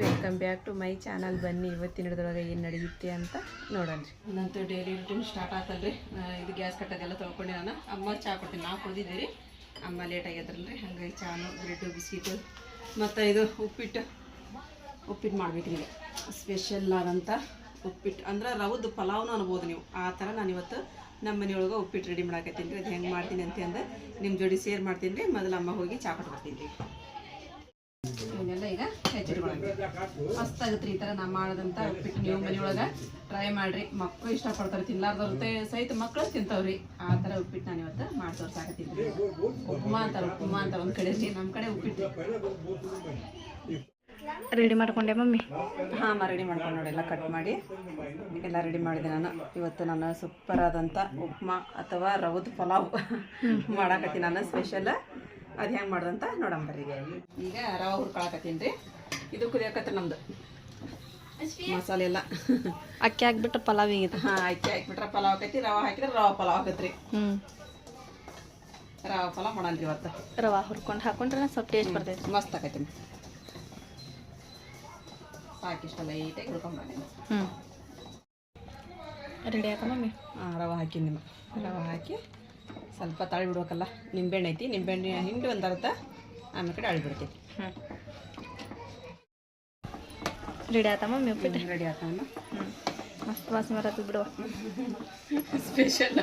Welcome back to my channel ಬನ್ನಿ ಇವತ್ತಿನ ಹಿಡಿದ್ರೊಳಗೆ ಏನು ನಡೆಯುತ್ತೆ ಅಂತ ನೋಡೋಣ್ರಿ ನಂತೂ ಡೈಲಿ ರೂಟೀನ್ ಸ್ಟಾರ್ಟ್ ಆತಲ್ರಿ. ರೀ ಇದು ಗ್ಯಾಸ್ ಕಟ್ಟೋದೆಲ್ಲ ತೊಳ್ಕೊಂಡು ನಾನು. ಅಮ್ಮ ಚಾ ಕೊಡ್ತೀನಿ. ನಾವು ಕುಡಿದಿದ್ದೀರಿ. ಅಮ್ಮ ಲೇಟ್ ಆಗ್ಯದ್ರಲ್ರಿ ಹಂಗಾಗಿ ಚಾನು ಬ್ರೆಡ್ಡು ಬಿಸ್ಕಿಟು ಮತ್ತು ಇದು ಉಪ್ಪಿಟ್ಟು. ಉಪ್ಪಿಟ್ಟು ಮಾಡ್ಬೇಕು ಈಗ ಸ್ಪೆಷಲ್ ಆದಂಥ ಉಪ್ಪಿಟ್ಟು. ಅಂದ್ರೆ ರವದ್ದು ಪಲಾವ್ನು ಅನ್ಬೋದು ನೀವು. ಆ ಥರ ನಾನು ಇವತ್ತು ನಮ್ಮ ಮನೆಯೊಳಗೆ ಉಪ್ಪಿಟ್ಟು ರೆಡಿ ಮಾಡಾಕತ್ತೀನಿ ರೀ. ಅದು ಹೆಂಗೆ ಮಾಡ್ತೀನಿ ಅಂತ ಅಂದ್ರೆ ನಿಮ್ಮ ಜೋಡಿ ಶೇರ್ ಮಾಡ್ತೀನಿ ರೀ. ಮೊದಲು ಅಮ್ಮ ಹೋಗಿ ಚಾ ಬರ್ತೀನಿ ರೀ. ಇವನ್ನೆಲ್ಲ ಈಗ ಹೆಚ್ಚಿಟ್ಕೊಳ್ಳೋಣ ಮಸ್ತ್ ಆಗುತ್ತೆ ಈ ಥರ ನಾ ಮಾಡೋದಂತ ಉಪ್ಪಿಟ್ಟು ನೀವು ಮನೆಯೊಳಗೆ ಟ್ರೈ ಮಾಡ್ರಿ. ಮಕ್ಕಳು ಇಷ್ಟಪಡ್ತಾರೆ ತಿನ್ಲಾರ್ದವ್ರತೆ ಸಹಿತ ಮಕ್ಕಳು ತಿಂತಾವ್ರಿ. ಆ ಥರ ಉಪ್ಪಿಟ್ಟು ನಾನು ಇವತ್ತು ಮಾಡಿ ತೋರ್ಸಾಕತ್ತೀನಿ ಉಪ್ಮಾ ಉಪ್ಪುಮಾ ಅಂತಾರೆ ಉಪ್ಪುಮಾ ಅಂತಾರೆ ಒಂದು ಕಡೆ ನಮ್ಮ ಕಡೆ ಉಪ್ಪಿಟ್ಟು. ರೆಡಿ ಮಾಡ್ಕೊಂಡೆ ಮಮ್ಮಿ? ಹಾಂ ರೆಡಿ ಮಾಡ್ಕೊಂಡು ನೋಡಿ ಎಲ್ಲ ಕಟ್ ಮಾಡಿ. ಎಲ್ಲ ರೆಡಿ ಮಾಡಿದೆ ನಾನು. ಇವತ್ತು ನಾನು ಸೂಪರ್ ಆದಂತ ಉಪ್ಮಾ ಅಥವಾ ರವದ ಪಲಾವ್ ಮಾಡಾಕತ್ತೀನಿ ನಾನು ಸ್ಪೆಷಲ್ ಅದು ಹೆಂಗೆ ಮಾಡ್ದಂತ ನೋಡಂಬರ್ರಿ ಈಗ ರವೆ ಹುರ್ಕೊಳಕತ್ತೀನಿ ರೀ. ಇದು ಕುದಿಯಕತ್ರ ನಮ್ದು. ಮಸಾಲೆ ಎಲ್ಲ ಅಕ್ಕಿ ಹಾಕ್ಬಿಟ್ಟು ಪಲಾವ್ ಹಿಂಗಿದೆ ಹಾಂ ಅಕ್ಕಿ ಹಾಕ್ಬಿಟ್ರೆ ಪಲಾವ್ ಆಕೈತಿ ರವೆ ಹಾಕಿದ್ರೆ ರವೆ ಪಲಾವ್ ಆಕತ್ರಿ ಹ್ಞೂ ರವೆ ಪಲಾವ್ ಮಾಡಲ್ರಿ ಇವತ್ತು. ರವೆ ಹುರ್ಕೊಂಡು ಹಾಕೊಂಡ್ರೆ ಸ್ವಲ್ಪ ಟೇಸ್ಟ್ ಬರ್ತೈತಿ ಮಸ್ತ್ ಆಕೈತಿ ಸಾಕಿಷ್ಟ ಲೈಟಾಗಿ ಹುರ್ಕೊಂಡ್ಬಂದಿನಿ ಹ್ಞೂ ರೆಡಿ ಆಯ್ತಾ ಮಮ್ಮಿ ಹಾಂ ರವೆ ಹಾಕಿ ನಿಮ್ಮ ರವೆ ಹಾಕಿ ಸ್ವಲ್ಪ ತಾಳಿ ಬಿಡ್ಬೇಕಲ್ಲ. ನಿಂಬೆಹಣ್ಣು ಐತಿ ನಿಂಬೆಹಣ್ಣು ಹಿಂಡಿ ಒಂದು ಅರ್ಧ ಆಮೇಲೆ ಕಡೆ ಅಳಿಬಿಡ್ತೀವಿ ಹ್ಞೂ ರೆಡಿ ಆತಮ್ಮ ಉಪ್ಪಿಟ್ಟು? ರೆಡಿ ಆತಮ್ಮ. ಹ್ಞೂ ಮಸ್ತ್ ವಾಸನೆ ಬರತ್ತೆ ಬಿಡುವ ಸ್ಪೆಷಲ್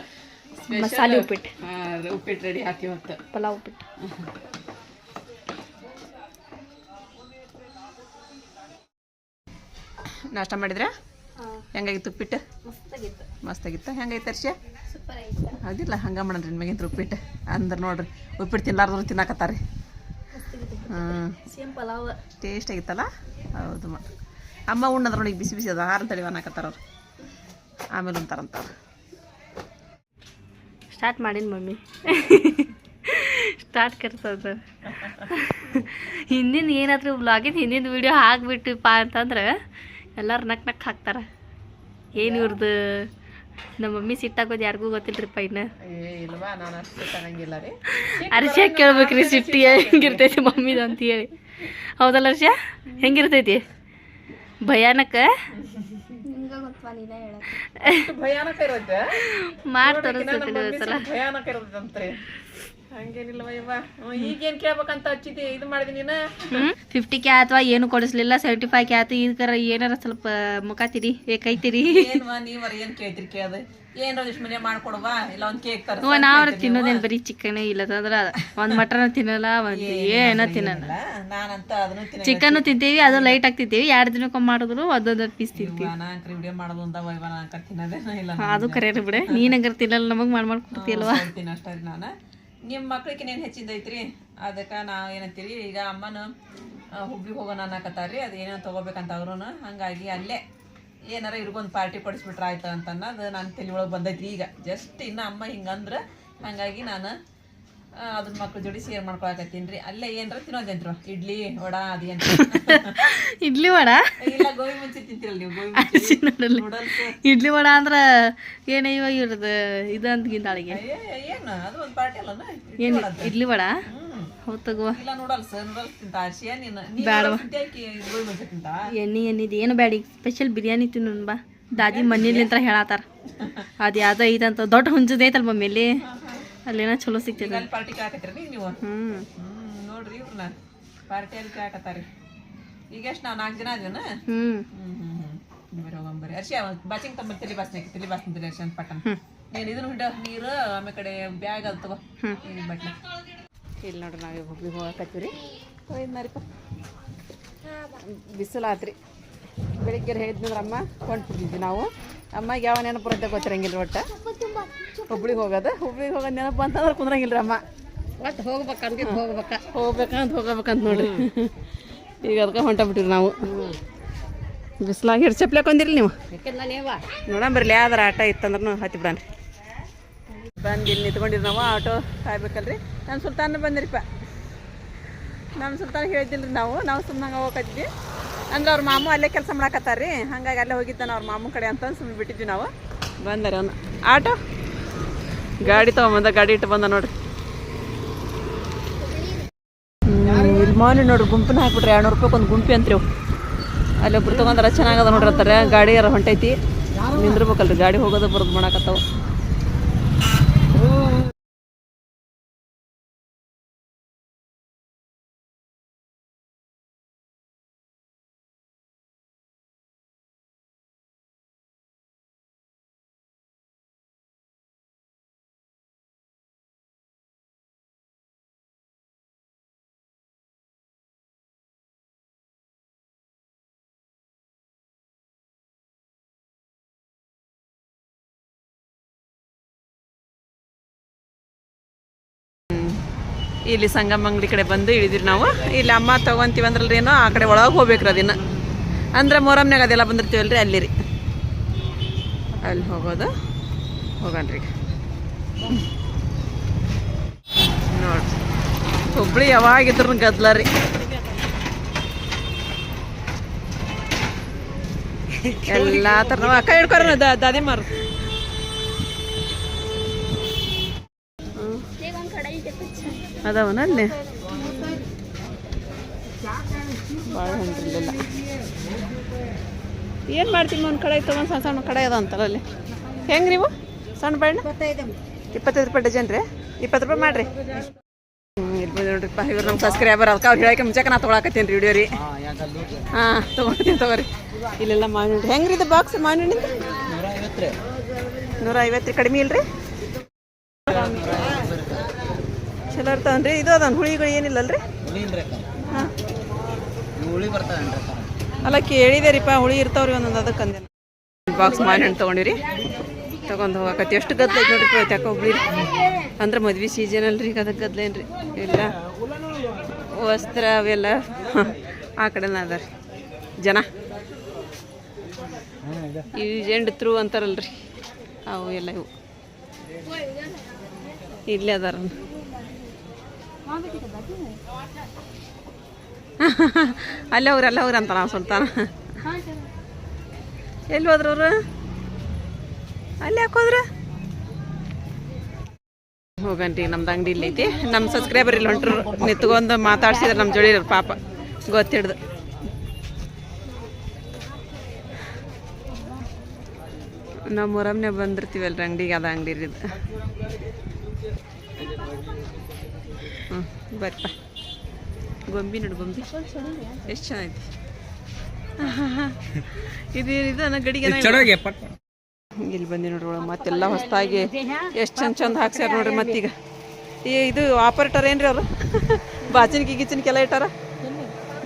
ಮಸಾಲೆ ಉಪ್ಪಿಟ್ಟು. ಉಪ್ಪಿಟ್ಟು ರೆಡಿ ಹಾಕಿ ಮತ್ತೆ ಪಲಾವ್ ಉಪ್ಪಿಟ್ಟು. ನಾಷ್ಟ ಮಾಡಿದ್ರೆ? ಹೆಂಗಾಗಿತ್ತು ಉಪ್ಪಿಟ್ಟು? ಮಸ್ತಾಗಿತ್ತು. ಮಸ್ತಾಗಿತ್ತು? ಹೆಂಗೈತೆ ಅರ್ಷ ಸೂಪರ್ ಆಗಿತ್ತು ಅದಿಲ್ಲ ಹಂಗೆ ಮಾಡೋಣ್ರಿ ನಿಮಗಿಂತ ಉಪ್ಪಿಟ್ಟು. ಅಂದ್ರೆ ನೋಡ್ರಿ ಉಪ್ಪಿಟ್ಟು ತಿನ್ಲಾರ್ದ್ರು ತಿನ್ನಾಕತ್ತಾರೆ ಹಾಂ. ಟೇಸ್ಟ್ ಆಗಿತ್ತಲ್ಲ? ಹೌದು ಮಾ ಅಮ್ಮ ಉಣ್ಣದ್ರ ನೋಡಿ ಬಿಸಿ ಬಿಸಿ ಅದ ಹಾರ ತಳಿ ಅನ್ನಕತ್ತಾರ ಅವ್ರು. ಆಮೇಲೆ ಉಂತಾರಂತ ಸ್ಟಾರ್ಟ್ ಮಾಡೀನಿ ಮಮ್ಮಿ. ಸ್ಟಾರ್ಟ್ ಕರ್ತದ ಹಿಂದಿನ ಏನಾದರೂ ಬ್ಲಾಗಿನ ಹಿಂದಿನ ವಿಡಿಯೋ ಹಾಕ್ಬಿಟ್ಟಿಪ್ಪ ಅಂತಂದ್ರೆ ಎಲ್ಲರೂ ನಕ್ ನಕ್ ಹಾಕ್ತಾರೆ. ಏನು ಇವ್ರದ್ದು ನಮ್ಮ ಮಮ್ಮಿ ಸಿಟ್ಟಾಗೋದು ಯಾರಿಗೂ ಗೊತ್ತಿಲ್ರಿಪ್ಪ ಇನ್ನು. ಇಲ್ವಾ? ನಾನು ಅಷ್ಟು ತಗಂಗಿಲ್ಲ ರೀ. ಅರ್ಷ ಕೇಳ್ಬೇಕ್ರಿ ಸಿಟ್ಟಿ ಹೆಂಗಿರ್ತೈತಿ ಮಮ್ಮಿದು ಅಂತ ಹೇಳಿ. ಹೌದಲ್ಲ ಅರ್ಷ ಹೆಂಗಿರ್ತೈತಿ ಭಯಾನಕ? ಮಾಡ್ತಾರೆ ಭಯಾನಕ ಇರುತ್ತೆ. ಹಂಗೇನಿಲ್ಲವ ಇವ ಈಗೇನ್ ಕೇಳ್ಬೇಕಂತ ಹಚ್ಚಿದ್ದಿ ಇದು ಮಾಡಿದಿ ನೀನು? ಫಿಫ್ಟಿ ಕೆ ಅಥವಾ ಏನು ಕೊಡಿಸ್ಲಿಲ್ಲ ಸೆವೆಂಟಿ ಫೈವ್ ಕೆ ಆತು ಇದಕ್ಕಾರ ಏನಾರ ಸ್ವಲ್ಪ ಮುಖ ತಿರಿ ಏ ಕೈ ತಿರಿ. ಏನ್ವಾ ನೀವರ ಏನ್ ಕೇಳ್ತಿರಿ ಕೇಳ್ದೆ ಏನ್ ಇಷ್ಟು ಮನೆ ಮಾಡ್ಕೊಡುವ ಇಲ್ಲ ಒಂದ್ ಕೇಕ್ ತರ ಹ್ಞೂ ನಾವ್ರ ತಿನ್ನೋದೇನು ಬರೀ ಚಿಕನ್ ಇಲ್ಲದ್ರ ಒಂದು ಮಟನ್ ತಿನ್ನಲ್ಲ ಒಂದ್ ಏನೋ ತಿನ್ನಲ್ಲ. ನಾನಂತ ಅದನ್ನು ಚಿಕನ್ ತಿಂತೀವಿ ಅದು ಲೈಟ್ ಆಗ್ತಿರ್ತೀವಿ ಎರಡು ದಿನಕ್ಕೊಮ್ಮೆ ಮಾಡಿದ್ರು ಒಂದೊಂದು ಪೀಸ್ ತಿಂತೀವಿ. ನಾಂಕ್ರ ವಿಡಿಯೋ ಮಾಡೋದು ಅಂತ ವೈವ ನಾಂಕ ತಿನ್ನೋದೇನ ಇಲ್ಲ ಅದು ಕರೆಯಲ್ಲ ಬಿಡ. ನೀನ್ ಹಂಗಾರ ತಿನ್ನಲ್ಲ ನಮಗ್ ಮಾಡಿ ನಾನು. ನಿಮ್ಮ ಮಕ್ಳಿಗೆ ಹೆಚ್ಚಿಂದ ಐತ್ರಿ? ಅದಕ್ಕೆ ನಾವು ಏನಂತೀರಿ, ಈಗ ಅಮ್ಮನ ಹುಬ್ಬಿಗೆ ಹೋಗೋಣ ಅನ್ನಕತ್ತಾರ್ರಿ, ಅದು ಏನೋ ತೊಗೋಬೇಕಂತ ಅವ್ರು ಹಂಗಾಗಿ ಅಲ್ಲೇ ಏನಾರ ಇರ್ಗೊಂದು ಪಾರ್ಟಿ ಕೊಡಿಸ್ಬಿಟ್ರೆ ಆಯ್ತು ಅಂತ ಅನ್ನೋದು ನನ್ನ ತಲೆ ಒಳಗೆ ಬಂದೈತಿ ಈಗ. ಜಸ್ಟ್ ಇನ್ನು ಅಮ್ಮ ಹಿಂಗಂದ್ರೆ, ಹಂಗಾಗಿ ನಾನು ಅದನ್ನ ಮಕ್ಳ ಜೋಡಿ ಶೇರ್ ಮಾಡ್ಕೊಳಕತ್ತೀನ್ರಿ ಅಲ್ಲೇ ಏನಾರ ತಿನ್ನೋದೇನ್ರು ಇಡ್ಲಿ ವಡ ಅದೇನ್ ಇಡ್ಲಿ ವಡ? ಇಲ್ಲ ಗೋಬಿ ಮುಂಚೆ ತಿಂತಿರಲ್ಲ ನೀವು? ಗೋಬಿ ಮುಂಚಿ ನೋಡಲ್ಲ ಇಡ್ಲಿ ವಡ ಅಂದ್ರ ಏನ ಇವಾಗ ಇವ್ರದ್ದು ಇದು ಅಂತ ಗಿಂದಾಳಿಗೆ ಏನು? ಅದು ಒಂದು ಪಾರ್ಟಿ ಅಲ್ಲನ? ಏನು ಇಡ್ಲಿ ವಡ? ಹೌದ್ ತಗೋ. ಇಲ್ಲ ನೂಡಲ್ಸ್ ನೂಡಲ್ಸ್ ತಿಂತ. ಆರ್ಸಿಯ ನೀನು ನೀನು ತಿಂತ್ಯಾಕಿ ಗೋಬಿ ಮಂಚೂರಿ ತಿಂತ? ಎಣ್ಣೆ ಎಣ್ಣಿದ್ ಏನು ಬ್ಯಾಡಿ. ಸ್ಪೆಷಲ್ ಬಿರಿಯಾನಿ ತಿನ್ನು ಬಾ. ದಾದಿ ಮನೇಲಿಂತ್ರ ಹೇಳತ್ತಾರ. ಅದು ಯಾವುದೋ ಐತಂತ ದೊಡ್ಡ ಹುಂಜದ ಮಮ್ಮಿ ಮಮ್ಮಿಲಿ. ಅಲ್ಲೇನೋ ಚಲೋ ಸಿಗ್ತದೆ ಅಲ್ಲಿ ಪಾರ್ಟಿ ಹಾಕತ್ತೀರಿ ನೀವು? ಹ್ಮ್. ಹ್ಮ್ ನೋಡ್ರಿ ಇವ್ರನ್ನ. ಪಾರ್ಟಿ ಅಲ್ಲಿ ಕಾಕತ್ತಾರಿ ಈಗ ಎಷ್ಟು ನಾವು ನಾಲ್ಕು ಜನ ಅದೇನ ಹ್ಮ್. ಹ್ಮ್ ಹ್ಮ್ ಹ್ಮ್. ಬರೀ ಹೋಗಂಬರಿ ಅರ್ಶಿ ಬಾಚಿಂಗ್ ತಮ್ಮ ತಲೆ ಬಾಸ್ನ ತಲೆ ಬಾಸ್ನ ತಲೆ ಅರ್ಶಿ ಪಟ್ಟಣ. ನೀನು ಇದನ್ನ ಹಿಡ ನೀರು ಆಮೇಲೆ ಕಡೆ ಬ್ಯಾಗ್ ಅದು ತಗೋ. ಬಟ್ಲ ಇಲ್ಲಿ ನೋಡ್ರಿ ನಾವೇ ಹುಬ್ಳಿಗೆ ಹೋಗಕತ್ತೀವಿ ರೀ ಹೋಯ್ತು ಬಿಸಿಲಾತ್ರಿ. ಬೆಳಿಗ್ಗೆ ಹೇಳಿದ್ನಂದ್ರೆ ಅಮ್ಮ ಹೊಂಟಿದ್ವಿ ನಾವು. ಅಮ್ಮಗೆ ಯಾವ ನೆನಪು ಬರುತ್ತೆ ಗೊತ್ತಿರಂಗಿಲ್ಲ ಒಟ್ಟು? ಹುಬ್ಳಿಗೆ ಹೋಗೋದು? ಹುಬ್ಳಿಗೆ ಹೋಗೋದು ನೆನಪು ಅಂತಂದ್ರೆ ಕುಂದ್ರಂಗಿಲ್ಲ ಅಮ್ಮ. ಒಟ್ಟು ಹೋಗ್ಬೇಕಂತ ಹೋಗ್ಬೇಕ. ಹೋಗ್ಬೇಕಂತ ಹೋಗ್ಬೇಕಂತ ನೋಡ್ರಿ. ಈಗ ಅದಕ್ಕೆ ಹೊಂಟಬಿಟ್ಟಿರಿ ನಾವು. ಬಿಸಿಲಾಗ ಹಿಡ್ ಚಪ್ಲಿ ಕೊಂದಿರಿ ನೀವು. ನೋಡಣ ಬರ್ಲಿ ಯಾವ್ದಾರ ಆಟ ಇತ್ತಂದ್ರೂ ಹತ್ತಿ ಬಿಡಣ್ರಿ ಬಂದು ಇಲ್ಲಿ ನಿಂತ್ಕೊಂಡಿರಿ ನಾವು ಆಟೋ ಕಾಯ್ಬೇಕಲ್ರಿ. ನಮ್ಮ ಸುಲ್ತಾನ ಬಂದಿರಿಪ್ಪ. ನಮ್ಮ ಸುಲ್ತಾನ ಹೇಳಿದಿಲ್ರಿ ನಾವು ನಾವು ಸುಮ್ಮನೆ ಹೋಗಕತ್ತಿದ್ವಿ. ಅಂದ್ರೆ ಅವ್ರ ಮಾಮು ಅಲ್ಲೇ ಕೆಲಸ ಮಾಡಾಕತ್ತಾರ ರೀ ಹಂಗಾಗಿ ಅಲ್ಲೇ ಹೋಗಿದ್ದಾನ ಅವ್ರ ಮಾಮು ಕಡೆ ಅಂತ ಸುಮ್ಮನೆ ಬಿಟ್ಟಿದ್ವಿ ನಾವು. ಬಂದಾರೆ ಅವನು. ಆಟೋ? ಗಾಡಿ ತಗೊಂಬಂದ, ಗಾಡಿ ಇಟ್ಟು ಬಂದ ನೋಡ್ರಿ. ಮಾನಿ ನೋಡ್ರಿ, ಗುಂಪನ್ನ ಹಾಕ್ಬಿಟ್ರಿ ಎರಡ್ನೂರು ರೂಪಾಯಿ ಒಂದು ಗುಂಪಿ ಅಂತ್ರಿ ಅವು. ಅಲ್ಲಿ ಒಬ್ರು ತಗೊಂಡ್ರೆ ಚೆನ್ನಾಗದ ನೋಡಿರ್ತಾರೆ ಗಾಡಿ ಯಾರ ಹೊಂಟೈತಿ. ನಿಂದಿರ್ಬೇಕಲ್ರಿ, ಗಾಡಿ ಹೋಗೋದು ಬರೋದು ಮಾಡಾಕತ್ತಾವ. ಇಲ್ಲಿ ಸಂಗಮ ಅಂಗಡಿ ಕಡೆ ಬಂದು ಇಳಿದಿರಿ ನಾವು. ಇಲ್ಲಿ ಅಮ್ಮ ತೊಗೊಂತೀವಿ ಅಂದ್ರಲ್ರಿ ಏನೋ, ಆ ಕಡೆ ಒಳಗೆ ಹೋಗ್ಬೇಕ್ರಿ ದಿನ ಅಂದ್ರೆ ಮೊರಮ್ನಾಗ ಅದೆಲ್ಲ ಬಂದಿರ್ತೀವಲ್ರಿ, ಅಲ್ಲಿ ರೀ ಅಲ್ಲಿ ಹೋಗೋದು. ಹೋಗಣ್ರಿ. ನೋಡ್ರಿ. ಹುಬ್ಳಿ ಯಾವಾಗಿದ್ರು ಗದ್ಲ ರೀ. ಎಲ್ಲ ಥರ ಅಕ್ಕ ಹಿಡ್ಕೊರ ದಾದಿ ಮಾರು ಅದಾವನ ಅಲ್ಲಿ? ಭಾಳ ಏನು ಮಾಡ್ತೀನಿ ಒಂದು ಕಡೆ ತೊಗೊಂಡು ಸಣ್ಣ ಸಣ್ಣ ಕಡೆ ಅದ ಅಂತಲ್ಲ ಅಲ್ಲಿ. ಹೆಂಗೆ ನೀವು? ಸಣ್ಣ ಬಣ್ಣ ಇಪ್ಪತ್ತೈದು ರೂಪಾಯಿ ಡಜನ್ ರೀ. ಇಪ್ಪತ್ತು ರೂಪಾಯಿ ಮಾಡಿರಿ. ಇಲ್ಲಿ ನೋಡ್ರಿಪ್ಪ, ಇವ್ರು ನಮ್ಮ ಸಬ್ಸ್ಕ್ರೈಬರ್ ಅದಕ್ಕೆ ಅವ್ರು ಹೇಳಕ್ಕೆ ಮುಂಚೆಗೆ ನಾ ತೊಗೊಳಕತ್ತೀನಿ ರೀ ವಿಡಿಯೋ ರೀ. ಹಾಂ, ತೊಗೊಳ್ತೀನಿ ತೊಗೊರಿ. ಇಲ್ಲೆಲ್ಲ ಮಾವಿನ ಹೆಂಗೆ ರೀ ಇದು ಬಾಕ್ಸ್ ಮಾವಿನ ನೂರ ಐವತ್ತು ರೀ. ಕಡಿಮೆ ಇಲ್ರಿ? ಚಲೋ ಇರ್ತಾವನ್ರಿ ಇದು ಅದಾನ ಹುಳಿಗಳು ಏನಿಲ್ಲಲ್ರಿ? ಹಾಂ. ಹುಳಿ ಬರ್ತಾವೆ ಅಲ್ಲ ಕೇಳಿದೆ ರೀಪ ಹುಳಿ ಇರ್ತಾವ್ರಿ ಒಂದೊಂದು ಅದಕ್ಕೆ ಅಂದೆ. ಬಾಕ್ಸ್ ಮಾವಿನ ಹಣ್ಣು ತೊಗೊಂಡಿರಿ ತಗೊಂಡು ಹೋಗಕತ್ತಿ. ಎಷ್ಟು ಗದ್ಲ ಐತೆ ನೋಡ್ರಿ ಯಾಕೆ ಒಬ್ಳಿ ಅಂದ್ರೆ ಮದ್ವೆ ಸೀಸನ್ ಅಲ್ರಿ ಈಗ ಅದಕ್ಕೆ ರೀ ಎಲ್ಲ ವಸ್ತ್ರ ಅವೆಲ್ಲ ಆ ಕಡೆನ ಅದ ರೀ ಜನ. ಈ ಜೆಂಡ್ ತ್ರೂ ಅಂತಾರಲ್ರಿ. ಅವು ಎಲ್ಲ ಇವು. ಇಲ್ಲೇ ಅದಾರ ಅಲ್ಲೇ ಅವ್ರು ಅಲ್ಲೇ ಅವ್ರು ನಾವು ಸುಲ್ತಾನ ಎಲ್ಲಿ ಹೋದ್ರು ಅವರು? ಅಲ್ಲಿ ಹಾಕೋದ್ರ ಹೋಗಂಟಿ ನಮ್ದು ಅಂಗಡಿ ಇಲ್ಲಿ ಐತಿ. ನಮ್ಮ ಸಬ್ಸ್ಕ್ರೈಬರ್ ಇಲ್ಲಿ ಹೊಂಟ್ರು. ನಿತ್ಕೊಂಡು ಮಾತಾಡ್ಸಿದ್ರೆ ನಮ್ಮ ಜೋಡಿ ಪಾಪ. ಗೊತ್ತಿಡ್ದು. ನಮ್ಮ ಮೊರಮ್ನೆ ಬಂದಿರ್ತೀವಲ್ರಿ ಅಂಗಡಿಗೆ, ಅದ ಅಂಗಡಿ ಹ್ಞೂ ಬರ್ಪ ಗೊಂಬಿ ನೋಡು ಗೊಂಬಿ. ಎಷ್ಟು ಚೆನ್ನಾಗಿದೆ ಇದೇನಿದೆ? ಇದು ನನ್ನ ಗಡಿಗೆ ಇಲ್ಲಿ ಬಂದಿ ನೋಡ್ರಿ ಒಳಗೆ ಮತ್ತೆಲ್ಲ ಹೊಸ್ತಾಗಿ ಎಷ್ಟು ಚಂದ ಚಂದ ಹಾಕ್ಸ್ಯಾರ ನೋಡ್ರಿ ಮತ್ತೀಗ. ಈ ಇದು ಆಪರೇಟರ್ ಏನ್ರಿ ಅವರು? ಬಾಚಿನ್ಕಿ ಗಿಚಿನ್ಕೆಲ್ಲ ಇಟ್ಟಾರ?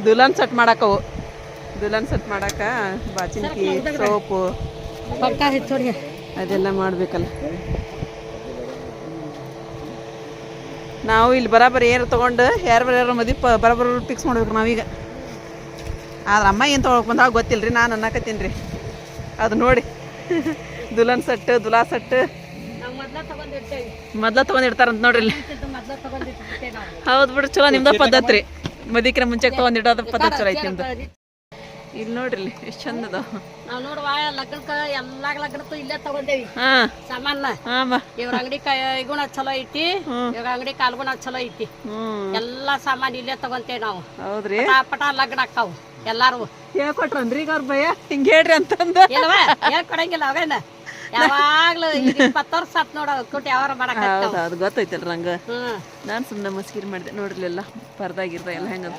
ದುಲಾನ್ ಸೆಟ್ ಮಾಡಾಕವು ದುಲಾನ್ ಸೆಟ್ ಮಾಡಾಕ ಬಾಚಿನ್ಕಿ ಸೋಪು. ಅದೆಲ್ಲ ಮಾಡ್ಬೇಕಲ್ಲ. ನಾವು ಇಲ್ಲಿ ಬರಾಬರಿ ಏನು ತೊಗೊಂಡು, ಯಾರು ಯಾರು ಮದಿ ಪ ಬರಾಬರ್ ಫಿಕ್ಸ್ ಮಾಡ್ಬೇಕು ನಾವೀಗ. ಆದ್ರೆ ಅಮ್ಮ ಏನು ತೊಗೊಳಕ್ ಬಂದಾಗ ಗೊತ್ತಿಲ್ಲ ರೀ ನಾನು ಅನ್ನಕತ್ತೀನಿ ರೀ. ಅದು ನೋಡಿ. ದುಲನ್ ಸೆಟ್, ದುಲಾ ಸೆಟ್. ಮೊದ್ಲ ತೊಗೊಂಡಿರ್ತಾರಂತ ನೋಡ್ರಿ ಇಲ್ಲಿ. ಹೌದು ಬಿಡ್ರಿ ಚಲೋ ನಿಮ್ದ ಪದ್ಧತಿ ರೀ. ಮದಿಕ್ರೆ ಮುಂಚೆ ತೊಗೊಂಡಿಡೋದು ಪದ್ಧತಿ ಚಲೋ ಐತಿ ನಿಮ್ದು. ಇಲ್ಲಿ ನೋಡ್ರಿ ಎಷ್ಟ್ ಚಂದ ಅದಾವ ನಾವ್ ನೋಡುವ ಲಗ್ನಕ್ಕ ಎಲ್ಲಾ ಲಗ್ನಕ್ಕೂ ಇಲ್ಲೇ ತಗೊಂಡೇವಿ. ಹಾ. ಸಾಮಾನ ಹಾಂ ಬಾ. ಇವ್ರ ಅಂಗಡಿ ಕೈಗುಣ ಚಲೋ ಐತಿ ಇವ್ರ ಅಂಗಡಿ ಕಾಲ್ಗುಣ ಚಲೋ ಐತಿ. ಎಲ್ಲಾ ಸಾಮಾನ್ ಇಲ್ಲೇ ತಗೊಂತೇವಿ ನಾವು. ಹೌದ್ರಿ. ಪಟ ಲಗ್ನ ಅಕ್ಕಾವು ಎಲ್ಲಾರು. ಹೇಳ್ಕೊಟ್ರನ್ರಿ ಈಗ ಅವ್ರ ಭಯ ಹಿಂಗ್ ಹೇಳ್ರಿ ಅಂತಂದ. ಇಲ್ವಾ ಹೇಳ್ಕೊಡಂಗಿಲ್ಲ ಅವೇನ. ಯಾವಾಗ್ಲೂ ಇಪ್ಪತ್ತ ವರ್ಷ ಆತ್ ನೋಡ ಕೊಟ್ಟು ಯಾವಾರ ಮಾಡಕ್ ಹೌದು ಅದು ಗೊತ್ತೈತಲ್ಲ ನಂಗೆ. ನಾನು ಸುಮ್ಮನೆ ಮಸ್ಕಿರಿ ಮಾಡಿದೆ ನೋಡ್ರಿ ಎಲ್ಲ ಪರ್ದಾಗಿರ್ದ ಎಲ್ಲ ಹೆಂಗದ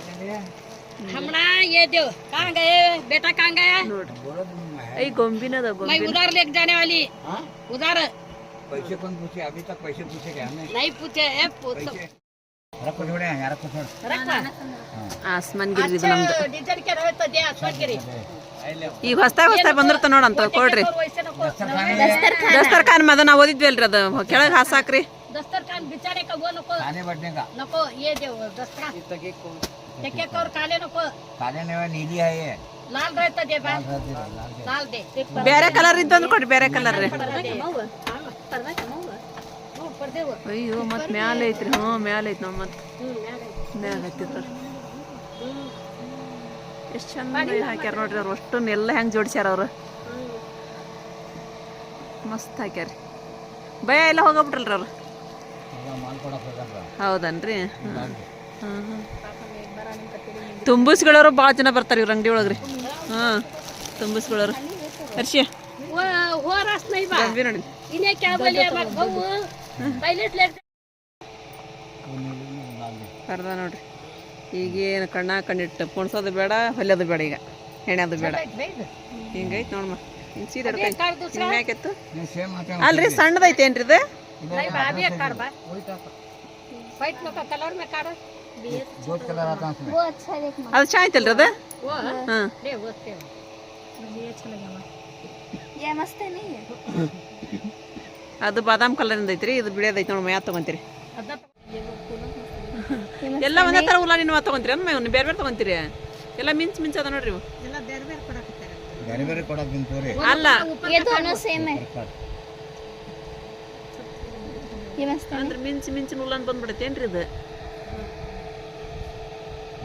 हमना ये दो कहाँ गए बेटा कहाँ गया ನೋಡ್ರಿ ಐ ಗೊಂಬಿನದ मैं ಗೊಂಬಿ उधर लेके जाने वाली उधर पैसे कौन पूछे अभी तक पैसे पूछे क्या हमने नहीं पूछे ए, पूछ रखो छोड़े यहाँ रखो छोड़ रखा ಆಸ್ಮಾನ್ ಗಿರಿ ಇದು ನಮ್ದು अच्छा डीजल के रहे तो दे आसमान गिरी ಈಗ ಹೊಸ್ತಾಗ ಹೊಸ್ತಾಗ ಬಂದಿರ್ತ ನೋಡಂತ ಕೊಡ್ರಿ वैसे नको ದಸ್ತರ್ ಖಾನ್ ಮದ ನಾವು ಓದಿದ್ವಿ ಅದು ಕೆಳಗೆ ಹಾಸಾಕ್ರಿ दस्तर खान बिचारे का वो नको खाने बढ़ने का नको ये दो दस्तर एक एक और काले नको खाने में नीली है ये लाल रहता दे बा लाल से। लाल दे ಬೇರೆ ಕಲರ್ ಇದ್ದಂದ್ರೆ ಕೊಡ್ರಿ ಬೇರೆ ಕಲರ್ ರೀ पर्दे वो ಅಯ್ಯೋ ಮತ್ತೆ ಮ್ಯಾಲೆ ಐತ್ರಿ ಹ್ಞೂ ಮ್ಯಾಲೆ ಐತಿ ನೋಡಿ ಮತ್ತೆ ಮ್ಯಾಲೆ ಹತ್ತಿತ್ತು ಎಷ್ಟು ಚಂದ ಹಾಕ್ಯಾರ ನೋಡ್ರಿ ಅವ್ರು ಅಷ್ಟು ಎಲ್ಲ ಹೆಂಗೆ ಜೋಡಿಸ್ಯಾರ ಅವ್ರು ಮಸ್ತ್ ಹಾಕ್ಯಾರ ಭಯ ಎಲ್ಲ ಹೋಗ್ಬಿಟ್ರಲ್ರಿ ಅವ್ರು पूरा माल पड़ा पकड़ ಹೌದನ್ರಿ ತುಂಬಿಸ್ಗಳವ್ರು ಭಾಳ ಜನ ಬರ್ತಾರೆ ಇವ್ರ ಅಂಗಡಿ ಒಳಗ್ರಿ. ಹಾಂ, ತುಂಬಿಸ್ಕೊಳ್ಳೋರು. ಹರ್ಷಿ ಬರ್ದ ನೋಡ್ರಿ. ಈಗೇನು ಕಣ್ಣ ಕಣ್ಣಿಟ್ಟು ಪುಣ್ಸೋದು ಬೇಡ, ಹೊಲಿಯೋದು ಬೇಡ ಈಗ. ಹೆಣೆಯೋದು ಬೇಡ. ಹಿಂಗೈತೆ ನೋಡಮ್ಮ ಹಿಂಗೆ ಸೀದಾ ಹಿಡ್ಕೊಂಡು ಹಿಂಗೆ ಯಾಕೆತ್ತು ನೀವು ಸೇಮ್ ಮಾತ್ರ ಅಲ್ರಿ ಸಣ್ಣದೈತೇನ್ರಿ ಇದು ದೊಡ್ಡ ಕಲರ್ ಆತ ಅನ್ಸುತ್ತೆ ಅದು ಚಾ ಐತಲ್ರಿ ಅದು ಹಾಂ ये मस्त है नहीं ಅದು ಬಾದಾಮ್ ಕಲರಿಂದ ಐತ್ರಿ ಇದು ಬಿಳಿಯೋದೈತಿ ನೋಡಿ ಯಾವ ತಗೊಂತೀರಿ ಎಲ್ಲ ಒಂದೇ ಥರ ಉಲ್ಲ ನೀವು ತಗೊಂತೀರಿ ಅನ್ನ ನೀವು ಬೇರೆ ಬೇರೆ ತಗೊಂತೀರಿ ಎಲ್ಲ ಮಿಂಚ್ ಮಿಂಚ್ ಅದ ನೋಡ್ರಿ ಇವು ಬೇರೆ ಬೇರೆ ಕೊಡಕ್ಕೆ ನಿಂತವ್ರಿ ಅಲ್ಲ ये दोनों सेम है ये मस्त है ಅಂದ್ರೆ ಮಿಂಚ್ ಮಿಂಚಿನ ಉಲ್ಲನ್ ಬಂದ್ಬಿಡತ್ತೇನ್ರಿ ಇದು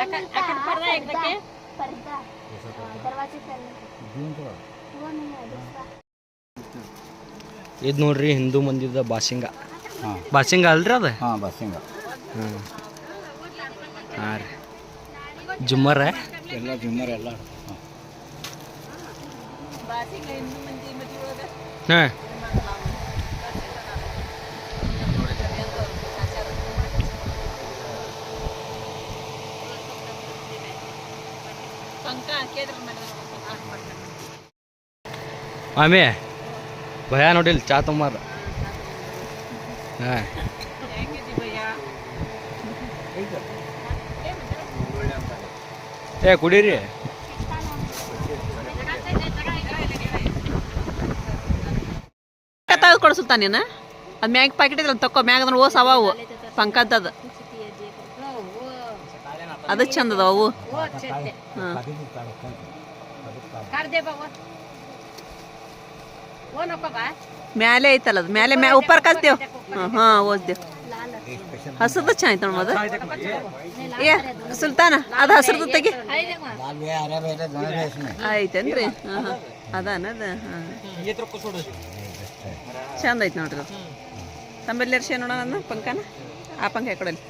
అక్కడ ಇದು ನೋಡ್ರಿ ಹಿಂದೂ ಮಂದಿರದ ಬಾಸಿಂಗ. ಬಾಸಿಂಗ ಅಲ್ರಿ ಅದು? ಹಾಂ ಬಾಸಿಂಗ. ಹಾಂ ಹಾಂ ರೀ. ಜುಮ್ಮರ? ಎಲ್ಲ ಜುಮ್ಮರ ಎಲ್ಲ. ಹಾಂ. ಆಮೇ ಭಯ ನೋಡಿಲ್ ಚಾ ತೊಂಬಾರ ಹಾಂ. ಏ ಕುಡೀರಿ. ತೆಗೆದು ಕೊಡಿಸುತ್ತಾ ನೀನು. ಅದು ಮ್ಯಾಗ ಪ್ಯಾಕೆಟ್ ಇದ್ರಲ್ಲಿ ತಕ್ಕೋ ಮ್ಯಾಗ ಅದನ್ನ ಓಸ್ ಅವ ಪಂಕದ್ದದ ಅದು. ಚಂದ ಅದಾವ ಅವು. ಹಾಂ ಮ್ಯಾಲೆ ಐತಲ್ಲ ಅದು, ಮ್ಯಾಲೆ ಮ್ಯಾ ಉಪ್ಪರ್ ಕಲ್ತೇವ್ ಹಾಂ ಓದ್ದೇವ್ ಹಸಿರ್ದು ಚೆನ್ನಾಗಿ ನೋಡ ಅದು ಏ, ಸುಲ್ತಾನ, ಅದು ಹಸಿರ್ದು ತೆಗಿ. ಐತೇನ್ರಿ ಹಾಂ ಹಾಂ ಅದಾನದ ಹಾಂ ಚಂದ ಐತೆ ನೋಡ್ರಿ ಅದು. ತಂಬಲ್ಲಿ ಅರ್ಶಿ ನೋಡೋಣ ನಾನು ಪಂಕನ? ಆ ಪಂಕ ಕೊಡಲಿ.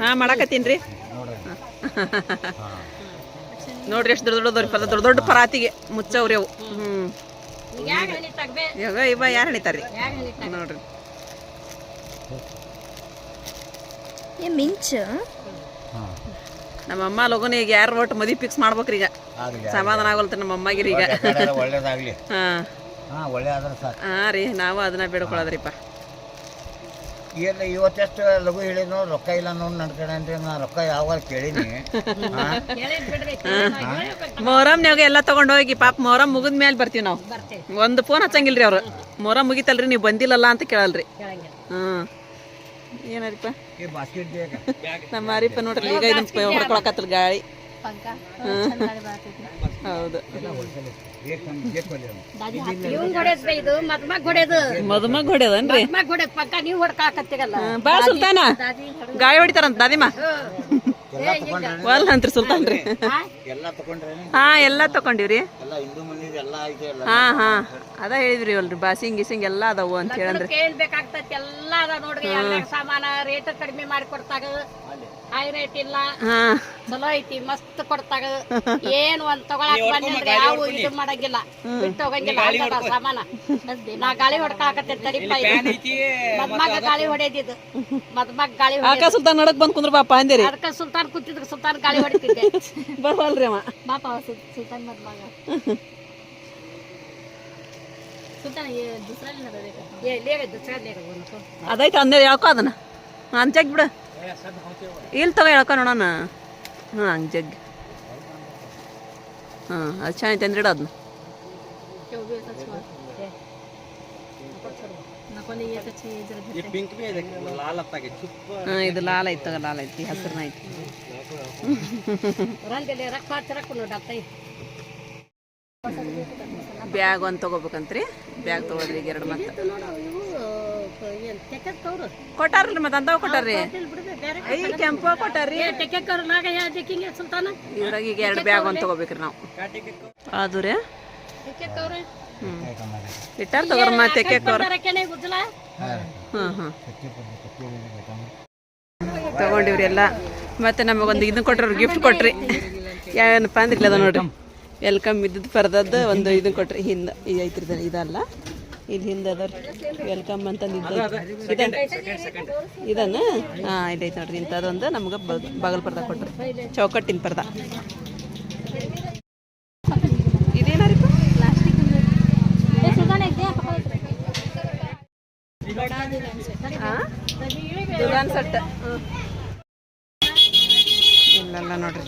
ಹಾಂ, ಮಾಡಾಕತ್ತೀನಿ ರೀ. ನೋಡ್ರಿ ಎಷ್ಟು ದೊಡ್ಡ ದೊಡ್ಡದವ್ರಿ ಪದ, ದೊಡ್ಡ ದೊಡ್ಡ ಪರಾತಿಗೆ ಮುಚ್ಚವ್ರಿ ಅವು. ಹ್ಞೂ ಯೋಗ ಇವ ಯಾರು ಹಣಿತಾರ್ರಿ ನೋಡ್ರಿ. ಏ ಮಿಂಚು. ನಮ್ಮಮ್ಮ ಲಗುನ ಈಗ ಯಾರು ಒಟ್ಟು ಮದಿ ಫಿಕ್ಸ್ ಮಾಡ್ಬೇಕ್ರಿ ಈಗ. ಸಮಾಧಾನ ಆಗೋಲ್ತ ನಮ್ಮ ಅಮ್ಮಗಿರಿ ಈಗ. ಒಳ್ಳೇದಾಗ್ಲಿ. ಹಾಂ. ಹಾಂ ರೀ ನಾವು ಅದನ್ನ ಬೇಡ್ಕೊಳ್ಳೋದ್ರಿಪ್ಪ ಏನು ಇವತ್ತೆಷ್ಟು ಲಘು ಹೇಳಿದ್ನು ರೊಕ್ಕ ಇಲ್ಲ ನೋಡಿ ನಡ್ಕೊಂಡ್ರಿ ನಾ ರೊಕ್ಕ ಯಾವಾಗ ಕೇಳೀನಿ. ಹಾಂ ಮೊಹರಮ್ನ್ಯಾಗ ಎಲ್ಲ ತಗೊಂಡು ಹೋಗಿ ಪಾಪ ಮೊಹರಂ ಮುಗಿದ ಮೇಲೆ ಬರ್ತೀವಿ ನಾವು. ಒಂದು ಫೋನ್ ಹಚ್ಚಂಗಿಲ್ರಿ ಅವ್ರು. ಮೊಹರಂ ಮುಗಿತಲ್ರಿ ನೀವು ಬಂದಿಲ್ಲಲ್ಲ ಅಂತ ಕೇಳಲ್ರಿ. ಹ್ಮ್ ಏನರಿಪ್ಪ? ಈ ಬಾಸ್ಕೆಟ್ ಬೇಕು ನಮ್ಮ ಅರಿಪ್ಪ ನೋಡ್ರಿ ಈಗ ಇದನ್ನ ಹೊಡ್ಕೊಳಕತ್ತಲ್ ಗಾಳಿ. ಹೌದು. ಮದ್ಮಗ್ ಹೊಡೆದು ಮದುಮಗ್ ಹೊಡ್ಯದನ್ರಿ ಮದ್ಮಗ್ ಹೊಡೆದ್ ಪಕ್ಕ ನೀವ್ ಹೊಡ್ಕಾಕತ್ತೀರಲ್ಲ. ಬಾ ಸುಲ್ತಾನ? ಗಾಳಿ ಹೊಡಿತಾರಂತ ದಾದಿಮ ಎಲ್ಲ ತಗೊಂಡ್ರೆ ವಲ್ ಅಂತ್ರಿ ಸುಲ್ತಾನ್ ರೀ ಹಾ ಎಲ್ಲ ತಕೊಂಡಿವ್ರಿ. ಎಲ್ಲ ಹಿಂದೂ ಮಂದಿದ ಎಲ್ಲ ಐತೆ ಎಲ್ಲ. ಹಾ ಹಾ. ಅದ ಹೇಳಿದ್ರಿ ಅಲ್ರಿ ಬಾಸಿಂಗ್ ಗಿಸಿಂಗ್ ಎಲ್ಲ ಅದಾವು ಅಂತ ಹೇಳಂದ್ರೆ ಕೇಳ್ಬೇಕಾಗ್ತೈತಿ ಎಲ್ಲ ಅದ ನೋಡ್ರಿ. ಎಲ್ಲ ಸಾಮಾನ ರೇಟ್ ಕಡಿಮೆ ಮಾಡಿ ಕೊಡ್ತಾಗ ಹೈ ರೇಟ್ ಇಲ್ಲ. ಚಲೋ ಐತಿ ಮಸ್ತ್ ಕೊಡ್ತಾಗ. ಏನ್ ಒಂದ್ ತಗೊಳಕ್ ಬಂದ್ರೆ ಯಾವ ಇದು ಮಾಡಂಗಿಲ್ಲ. ಬಿಟ್ಟು ಹೋಗಂಗಿಲ್ಲ ಸಾಮಾನ. ನಾ ಗಾಳಿ ಹೊಡ್ಕಾಕತ್ತೆ ತಡಿಪ ಮದ್ಮಗ ಗಾಳಿ ಹೊಡೆದಿದ್ದು ಮದ್ಮಗ ಗಾಳಿ ಅಕ್ಕ ಸುಲ್ತಾನ್ ನಡಕ್ ಬಂದ್ ಕುಂದ್ರ ಬಾಪ ಅಂದಿರಿ. ಅದಕ್ಕ ಸುಲ್ತಾನ್ ಕೂತಿದ್ರು ಸುಲ್ತಾನ್ ಗಾಳಿ ಹೊಡಿತಿದ್ದೆ. ಬರವಲ್ರಿ ಅವ. ಬಾಪ ಸುಲ್ತಾನ್ ಮದ್ಮಗ. ಅದೈತೆ ಅಂದ್ರೆ ಯಾಕೋ ಅದನ್ನ. ಅಂಚಾಕ್ ಬಿಡ. ಇಲ್ಲಿ ತಗೋ ಹೇಳಕ ನೋಡೋಣ ಹಾಂ ಹಂಗೆ ಜಗ್ಗಿ ಹಾಂ ಅದು ಚೆನ್ನಾಗಿ ಅಂದ್ರೆ ಅದನ್ನ ಇದು ಲಾಲ್ ಐತಿ ಲಾಲ್ ಐತಿ. ಹಸಿರನ ಐತಿ. ಬ್ಯಾಗ್ ಒಂದು ತಗೋಬೇಕಂತ್ರಿ. ಬ್ಯಾಗ್ ತಗೋದ್ರಿ ಈಗ ಎರಡು ಮತ್ತೆ ಕೊಟ್ಟಾರಲ್ರಿ ಮತ್ತೆ ಅಂತಾವ್ ಕೊಟ್ಟಾರ್ರಿ? ಐ ಕೆಂಪು ಕೊಟ್ಟಾರ್ರಿ? ಇದ್ರಾಗ ಈಗ ಎರಡು ಬ್ಯಾಗ್ ಒಂದು ತಗೋಬೇಕ್ರಿ ನಾವು. ಅದು ರೀ ಹ್ಞೂ ಇಟ್ಟಾರ ತಗೋರ್ ಮತ್ತೆ ಹ್ಮ್ ಬರಕ್ಕೇನೆ ಗುದ್ದಲ ಹಾಂ ಹಾಂ ತಗೊಂಡಿವ್ರಿ ಎಲ್ಲ. ಮತ್ತೆ ನಮಗೊಂದು ಇದನ್ನ ಕೊಟ್ರಿ ಗಿಫ್ಟ್ ಕೊಟ್ರಿ. ಏನಪ್ಪ ಅಂದ್ರೆ ಇಲ್ಲ ಅದ ನೋಡ್ರಿ ವೆಲ್ಕಮ್ ಇದ್ದದ್ದು ಪರ್ದದ್ದು ಒಂದು ಇದನ್ನ ಕೊಟ್ರಿ. ಹಿಂದೆ ಐತ್ರಿ ಇದು ಇದಲ್ಲ. ಇಲ್ಲಿ ಹಿಂದೆ ಅದ ವೆಲ್ಕಮ್ ಅಂತಂದು ಇದನ್ನ ಇದನ್ನ ಹಾಂ ಐತೆ ನೋಡ್ರಿ ಇಂಥದ್ದೊಂದು ನಮ್ಗೆ ಬಾಗಲ್ ಪರ್ದ ಕೊಟ್ರಿ. ಚೌಕಟ್ಟಿನ ಪರ್ದ. ಸೆಟ್. ಇಲ್ಲೆಲ್ಲ ನೋಡ್ರಿ.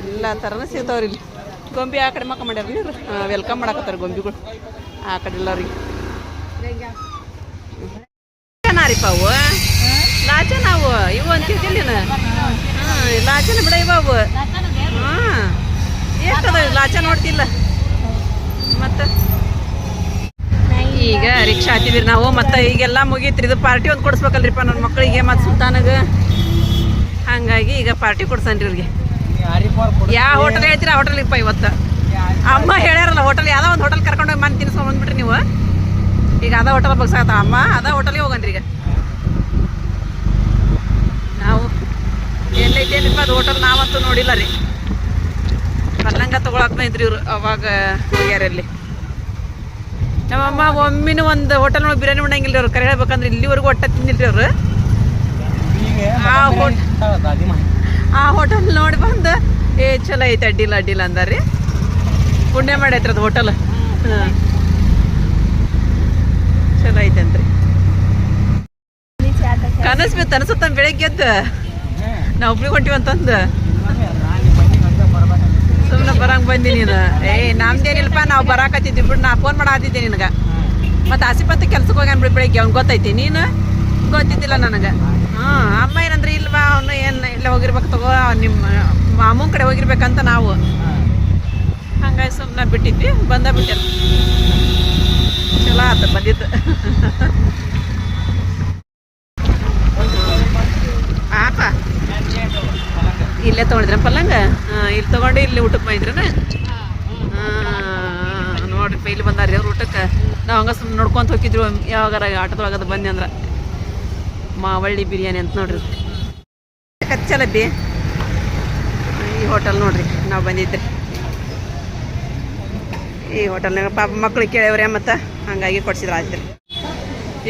ಎಲ್ಲ ಥರನೂ ಸಿಗ್ತಾವ್ರಿ ಇಲ್ಲಿ. ಗೊಂಬಿ ಆ ಕಡೆ ಮಕ್ಕ ಮಾಡ್ಯಾರ ವೆಲ್ಕಮ್ ಮಾಡಕತ್ತಾರ ಗೊಂಬಿಗಳು. ಆ ಕಡೆ ಎಲ್ಲರಿಗೆ ನಾರಿಪ್ಪ ಅವು ಲಾಚನ ನಾವು ಇವು ಅಂತಿದ್ದಿಲ್ಲ ನೀನು ಹಾಂ ಲಾಚನ ಬಿಡ ಇವ ಅವು ಹಾಂ ಎಷ್ಟು ಅದಾವ ಲಾಚ ನೋಡ್ತಿಲ್ಲ. ಮತ್ತೆ? ಈಗ ರಿಕ್ಷಾ ಹತ್ತಿದ್ರಿ ನಾವು ಮತ್ತೆ ಈಗೆಲ್ಲ ಮುಗೀತ್ರಿ. ಇದು ಪಾರ್ಟಿ ಒಂದು ಕೊಡಿಸ್ಬೇಕಲ್ರಿಪ್ಪ ನನ್ನ ಮಕ್ಕಳಿಗೆ ಮತ್ತು ಸುಲ್ತಾನಗೆ. ಹಂಗಾಗಿ ಈಗ ಪಾರ್ಟಿ ಕೊಡ್ಸನ್ರಿ ಇವ್ರಿಗೆ. ಯಾವ ಹೋಟೆಲ್ ಹೇಳ್ತೀರಾ ಹೋಟೆಲ್ ಇಪ್ಪ ಇವತ್ತು. ಅಮ್ಮ ಹೇಳ್ಯಾರಲ್ಲ ಹೋಟೆಲ್ ಯಾವ್ದೋ ಒಂದು ಹೋಟೆಲ್ ಕರ್ಕೊಂಡು ಹೋಗಿ ಮನೆ ತಿನ್ಸ್ಕೊಂಡು ಬಂದ್ಬಿಟ್ರಿ ನೀವು. ಈಗ ಅದ ಹೋಟೆಲ್ ಬಗ್ಸಾತ ಅಮ್ಮ ಅದ ಹೋಟೆಲ್ಗೆ ಹೋಗನ್ರಿ ಈಗ ನಾವು ಎಲ್ಲೈತೇನಿಪ್ಪ ಅದು ಹೋಟೆಲ್ ನಾವಂತೂ ನೋಡಿಲ್ಲ ರೀ. ಪಲ್ಲಂಗ ತಗೊಳಕ್ನ ಇದ್ರಿ ಇವ್ರು ಅವಾಗ ಹೋಗ್ಯಾರ ಇಲ್ಲಿ. ನಮ್ಮಮ್ಮ ಒಮ್ಮಿನ ಒಂದು ಹೋಟೆಲ್ ನೋಡಿ ಬಿರಿಯಾನಿ ಉಣ್ಣಂಗಿಲ್ಲ ಅವ್ರು ಕರೆ ಹೇಳ್ಬೇಕಂದ್ರೆ ಇಲ್ಲಿವರೆಗೂ ಹೊಟ್ಟೆ ತಿಂದಿಲ್ರಿ ಅವರು. ಆ ಹೋಟೆಲ್ ನೋಡಿ ಬಂದು ಏ ಚಲೋ ಐತೆ ಅಡ್ಡಿಲ್ಲ ಅಡ್ಡಿಲ್ಲ ಅಂದಾರ್ರಿ. ಪುಣ್ಯ ಮಾಡೈತ್ರಿ ಅದು ಹೋಟೆಲ್ ಹಾಂ. ಚಲೋ ಐತಂತ್ರಿ ಕನಸು ಬಿತ್ತು ಅನ್ಸುತ್ತ ಬೆಳಗ್ಗೆ ಎದ್ದು. ನಾವು ಒಬ್ಳಿಗೆ ಹೊಂಟಿವಂತಂದು ಸುಮ್ಮನೆ ಬರಂಗ್ ಬಂದಿ ನೀನು. ಏ, ನಮ್ದೇನಿಲ್ಲಪ್ಪ, ನಾವು ಬರಾಕತ್ತಿದ್ವಿ. ಬಿಡು, ನಾ ಫೋನ್ ಮಾಡಾತಿದ್ದೆ ನಿನಗೆ. ಮತ್ತು ಆಸಿಪಂತ ಕೆಲ್ಸಕ್ಕೆ ಹೋಗ್ಯಾನ ಬಿಡು ಬೆಳಿಗ್ಗೆ ಅವ್ನು ಗೊತ್ತೈತಿ. ನೀನು? ಗೊತ್ತಿದ್ದಿಲ್ಲ ನನಗೆ. ಹಾಂ, ಅಮ್ಮ ಏನಂದ್ರೆ, ಇಲ್ವಾ, ಅವನು ಏನು, ಇಲ್ಲ ಹೋಗಿರ್ಬೇಕು ತಗೋ ನಿಮ್ಮ ಮಾಮೂನ್ ಕಡೆ ಹೋಗಿರ್ಬೇಕಂತ ನಾವು. ಹಂಗಾಗಿ ಸುಮ್ಮನೆ ಬಿಟ್ಟಿದ್ವಿ, ಬಂದ ಬಿಟ್ಟೆ. ಚಲೋ ಆತ ಬಂದಿದ್ದು. ಆಪ. ಇಲ್ಲೇ ತೊಗೊಂಡಿದ್ರ ಪಲ್ಲಂಗ? ಇಲ್ಲಿ ತೊಗೊಂಡು ಇಲ್ಲಿ ಊಟಕ್ಕೆ ಬಂದ್ರನ? ಹಾಂ ನೋಡ್ರಿ ಇಲ್ಲಿ ಬಂದಾರಿ ಅವ್ರು ಊಟಕ್ಕೆ. ನಾವು ಹಂಗ ಸುಮ್ಮನೆ ನೋಡ್ಕೊಂತ ಹೋಗಿದ್ರು ಯಾವಾಗಾರ ಆಟದೊಳಗೆ ಅದು ಬಂದೆ ಅಂದ್ರೆ. ಮಾವಳ್ಳಿ ಬಿರಿಯಾನಿ ಅಂತ ನೋಡ್ರಿ. ಕಚ್ಚಲದ್ದಿ. ಈ ಹೋಟೆಲ್ ನೋಡ್ರಿ, ನಾವು ಬಂದಿದ್ರಿ. ಈ ಹೋಟೆಲ್ನಾಗ ಪಾಪ ಮಕ್ಳು ಕೇಳ್ಯವ್ರೆ ಮತ್ತು ಹಂಗಾಗಿ ಕೊಡ್ಸಿದ್ರು ಆಯ್ತು.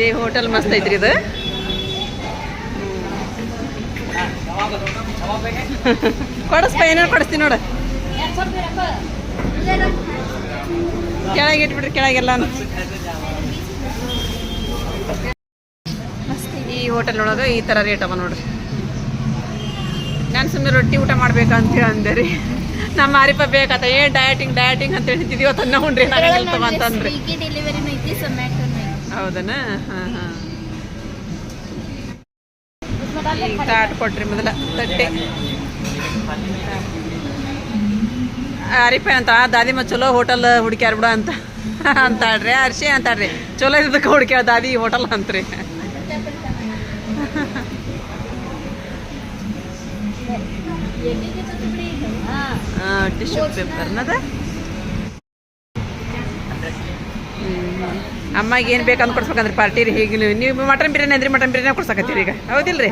ಈ ಹೋಟೆಲ್ ಮಸ್ತ್ ಐತ್ರಿ ಇದು. ಕೊಡಿಸ್ಪ ಏನೇನು ಕೊಡಿಸ್ತೀನಿ ನೋಡು. ಕೆಳಗೆ ಕೆಳಗೆಲ್ಲ ಈ ಹೋಟೆಲ್ ಒಳಗೆ ಈ ಥರ ರೇಟ್ ಅವ ನೋಡ್ರಿ. ನಾನು ಸುಮ್ಮನೆ ರೊಟ್ಟಿ ಊಟ ಮಾಡ್ಬೇಕಂತ ಅಂದೆ ರೀ. ನಮ್ಮ ಬೇಕತ್ತ ಏನ್ ಡಯಟಿಂಗ್ ಡಯಟಿಂಗ್ ಅಂತ ಹೇಳ್ತಿದ್ವಿ ಇವತ್ತು ಉಂಡ್ರಿ ನಾಗಲ್ತವ ಅಂತಂದ್ರಿ. ಹೌದನ? ಹಾಂ ಹಾಂ. ಈಗ ತಾಟ್ ಕೊಟ್ರಿ ಮೊದಲ ತಟ್ಟೆ. ಅರಿಪ ಅಂತ ದಾದಿಮ ಚಲೋ ಹೋಟೆಲ್ ಹುಡುಕ್ಯಾರ ಬಿಡ ಅಂತ ಅಂತಾಳ್ರಿ ಅರ್ಶಿ ಅಂತಾಳ್ರಿ ಚಲೋ ಇದ್ದಕ್ಕೆ ಹುಡುಕ್ಯಾಳ ದಾದಿ ಹೋಟೆಲ್ ಅಂತ್ರಿ ಟಿಶ್ಯೂ ಪೇಪರ್ನದ ಅಮ್ಮಗೆ ಏನು ಬೇಕು ಕೊಡ್ಸ್ಬೇಕಂದ್ರೆ ಪಾರ್ಟಿ ರೀ? ಹೀಗೆ ನೀವು- ಮಟನ್ ಬಿರಿಯಾನಿ ಅಂದ್ರೆ, ಮಟನ್ ಬಿರಿಯಾನಿ ಕೊಡ್ಸಕತ್ತೀರಿ ಈಗ. ಹೌದಿಲ್ರಿ?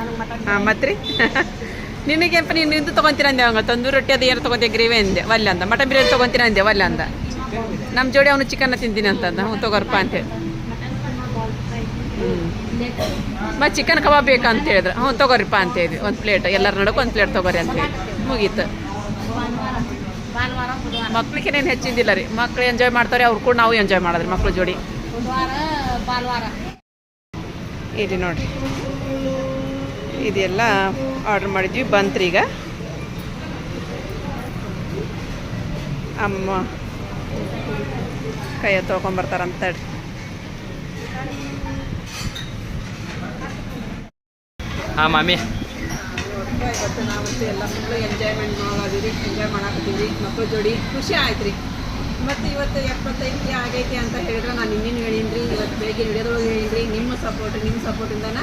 ಹಾಂ ಮತ್ತೆ ರೀ ನೀನು ಇದು ತೊಗೊಂತೀರ ಅಂದೆ ಅವಂಗ? ತಂದೂರು ರೊಟ್ಟಿ ಅದು ಏನು ತೊಗೊಂತೀಯ? ಗ್ರೇವಿ ಅಂದೆ ಒಲ್ಲೆ ಅಂದ. ಮಟನ್ ಬಿರಿಯಾನಿ ತೊಗೊಂತೀರ ಅಂದೆ ಒಲ್ಲೆ ಅಂದ. ನಮ್ಮ ಜೋಡಿ ಅವನು ಚಿಕನ್ನ ತಿಂತೀನಿ ಅಂತಂದ. ಹ್ಞೂ, ತೊಗೊರಪ್ಪ ಅಂತೇಳಿ ಮತ್ತು ಚಿಕನ್ ಕಬಾಬ್ ಬೇಕಂತ ಹೇಳಿದ್ರು. ಹ್ಞೂ, ತೊಗೊರಿಪ್ಪ ಅಂತ ಹೇಳಿದ್ವಿ ಒಂದು ಪ್ಲೇಟ್ ಎಲ್ಲರ ನಡಕ್ಕೆ ಒಂದು ಪ್ಲೇಟ್ ತೊಗೊರಿ ಅಂತ ಹೇಳಿ. ಮುಗೀತು. ಮಕ್ಳಿಗೆ ಏನೇನು ಹೆಚ್ಚಿಂದಿಲ್ಲ ರೀ. ಮಕ್ಳು ಎಂಜಾಯ್ ಮಾಡ್ತಾರೆ ಅವ್ರು ಕೂಡ ನಾವು ಎಂಜಾಯ್ ಮಾಡಿದ್ರಿ ಮಕ್ಳ ಜೋಡಿ. ಇಲ್ಲಿ ನೋಡ್ರಿ. ಇದೆಲ್ಲ ಆರ್ಡ್ರ್ ಮಾಡಿದ್ವಿ ಬಂತ್ರಿ ಈಗ. ಅಮ್ಮ ಕೈಯ ತೊಳ್ಕೊಂಬರ್ತಾರಂತ ಹಾಂ ಮಾಮಿ. ಇವತ್ತು ನಾವಂತೂ ಎಲ್ಲ ಫುಲ್ಲು ಎಂಜಾಯ್ಮೆಂಟ್ ಮಾಡೋದಿರಿ ಎಂಜಾಯ್ ಮಾಡಾಕತ್ತೀವಿ. ಮಕ್ಕಳ ಜೋಡಿ ಖುಷಿ ಆಯ್ತು ರೀ ಮತ್ತು ಇವತ್ತು ಎಪ್ಪತ್ತೈದಕ್ಕೆ ಆಗೈತಿ ಅಂತ ಹೇಳಿದ್ರೆ ನಾನು ಇನ್ನೇನು ಹೇಳೀನಿ ಇವತ್ತು ಬೆಳಗ್ಗೆ ಹಿಡಿಯೋದ್ರೊಳಗೆ ಹೇಳೀನಿ ನಿಮ್ಮ ಸಪೋರ್ಟ್ ನಿಮ್ಮ ಸಪೋರ್ಟಿಂದನ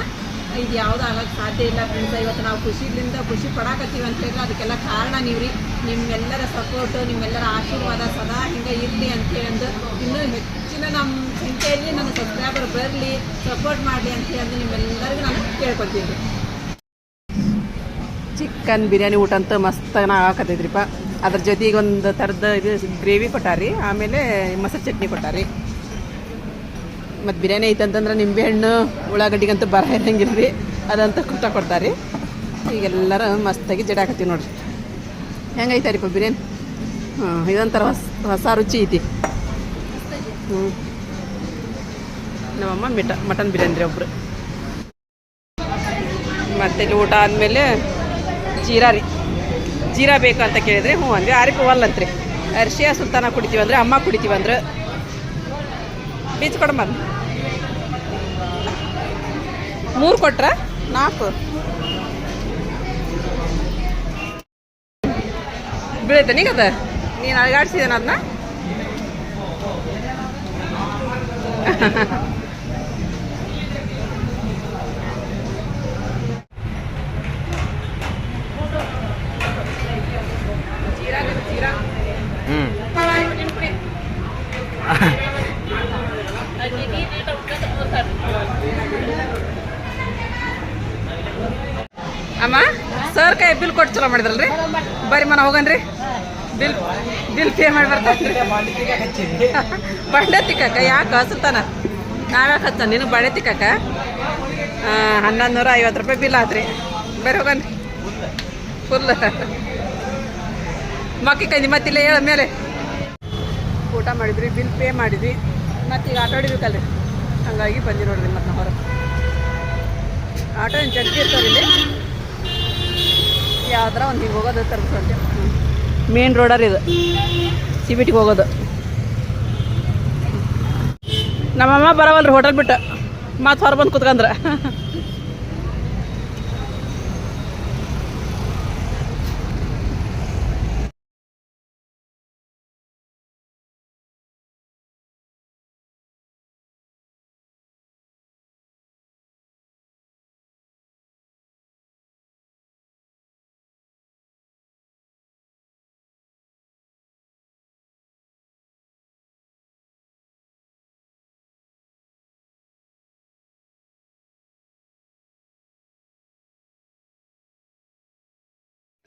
ಇದು ಯಾವುದು ಆಗೋಕ್ಕೆ ಸಾಧ್ಯ ಇಲ್ಲ ಫ್ರೆಂಡ್ಸ್ ಇವತ್ತು ನಾವು ಖುಷಿಯಿಂದ ಖುಷಿ ಪಡಾಕತ್ತೀವಿ ಅಂತ ಹೇಳಿದ್ರೆ ಅದಕ್ಕೆಲ್ಲ ಕಾರಣ ನೀವು ರೀ ನಿಮ್ಮೆಲ್ಲರ ಸಪೋರ್ಟು ನಿಮ್ಮೆಲ್ಲರ ಆಶೀರ್ವಾದ ಸದಾ ಹಿಂಗೆ ಇರಲಿ ಅಂತೇಳಿ ಅಂದು ಇನ್ನೂ ಹೆಚ್ಚಿನ ನಮ್ಮ ಸಂಖ್ಯೆಯಲ್ಲಿ ನನ್ನ ಸಬ್ಸ್ಕ್ರೈಬರ್ ಬರಲಿ ಸಪೋರ್ಟ್ ಮಾಡಲಿ ಅಂತೇಳಿ ನಿಮ್ಮೆಲ್ಲರಿಗೂ ನಾನು ಕೇಳ್ಕೊತೀನಿ ರೀ ಚಿಕನ್ ಬಿರಿಯಾನಿ ಊಟ ಅಂತ ಮಸ್ತ್ ಆಗಕತ್ತೈತ್ರಿಪ್ಪ ಅದ್ರ ಜೊತೆಗೆ ಒಂದು ಥರದ ಇದು ಗ್ರೇವಿ ಕೊಟ್ಟಾರಿ, ಆಮೇಲೆ ಮೊಸರು ಚಟ್ನಿ ಕೊಟ್ಟಾರಿ. ಮತ್ತು ಬಿರಿಯಾನಿ ಐತೆ ಅಂತಂದ್ರೆ ನಿಂಬೆಹಣ್ಣು ಉಳ್ಳಾಗಡ್ಡಿಗಂತೂ ಬರ ಇರಂಗಿಲ್ಲ ರೀ. ಅದಂತ ಕುಟ್ಟ ಕೊಡ್ತಾರೆ. ಈಗೆಲ್ಲರೂ ಮಸ್ತಾಗಿ ಜಡಾಕತ್ತೀವಿ ನೋಡ್ರಿ. ಹೆಂಗೈತಾರಿಪ್ಪ ಬಿರಿಯಾನಿ? ಹಾಂ, ಇದೊಂಥರ ಹೊಸ ಹೊಸ ರುಚಿ ಐತಿ. ಹ್ಞೂ ನಮ್ಮಮ್ಮ ಮಿಟ, ಮಟನ್ ಬಿರಿಯಾನಿ ರೀ ಒಬ್ಬರು ಮತ್ತೆ ಇಲ್ಲಿ ಊಟ ಆದಮೇಲೆ ಜೀರಾ ರೀ. ಜೀರಾ ಬೇಕು ಅಂತ ಕೇಳಿದ್ರೆ ಹ್ಞೂ ಅಂದ್ವಿ. ಆರಿಪ ಅಂತ್ರಿ. ಅರ್ಶಿಯ ಸುಲ್ತಾನ ಕುಡಿತೀವಂದ್ರೆ ಅಮ್ಮ ಕುಡಿತೀವಿ ಅಂದ್ರೆ ಬೀಚ್ ಕೊಡಮ್ಮ. ಮೂರು ಕೊಟ್ರ? ನಾಲ್ಕು. ಬೀಳೈತೆ ನೀಗದ ನೀನು ಅಳಗಾಡ್ಸಿದೇನ ಅದನ್ನ ಜೀರಾ ಜೀರಾ ಹ್ಞೂ ಅಮ್ಮ ಸರ್ ಕೈ ಬಿಲ್ ಕೊಟ್ಟು ಚಲೋ ಮಾಡಿದ್ರಲ್ರಿ? ಬರ್ರಿ ಮನ ಹೋಗನ್ರಿ. ಬಿಲ್ ಬಿಲ್ ಪೇ ಮಾಡಿ ಬರ್ತಾರೆ ಬಂಡೆ ತಿಕ್ಕಕ್ಕ, ಯಾಕೆ ಹಸುತ್ತಾನ ನಾವ್ಯಾಕೆ ಹಚ್ಚ ನೀನು ಬಂಡೆ ತಿಕ್ಕ ಹನ್ನೊಂದು ನೂರ ಐವತ್ತು ರೂಪಾಯಿ ಬಿಲ್ ಆತ್ರಿ. ಬರ್ರಿ ಹೋಗನ್ರಿ. ಫುಲ್ ಮಕ್ಕಿ ಕೈ ಮತ್ತಿಲ್ಲ ಹೇಳ ಮೇಲೆ. ಊಟ ಮಾಡಿದ್ರಿ ಬಿಲ್ ಪೇ ಮಾಡಿದ್ವಿ. ಮತ್ತೆ ಈಗ ಆಟೋ ಹಂಗಾಗಿ ಬಂದಿ ನೋಡ್ರಿ ಮತ್ತೆ ನಾವು ಹೊರ ಆಟೋ ಜಗ್ಗಿ ಇರ್ತಾರೆ ಯಾವ್ದಾರ ಒಂದು ಹಿಂಗೆ ಹೋಗೋದು ತರ್ಬಿಟ್ಟು ಮೇನ್ ರೋಡರ್ ಇದು. ಸಿ ಬಿ ಟಿಗೆ ಹೋಗೋದು. ನಮ್ಮಮ್ಮ ಬರವಲ್ರಿ ಹೋಟೆಲ್ ಬಿಟ್ಟು. ಮತ್ತೆ ಹೊರ ಬಂದು ಕುತ್ಕಂದ್ರ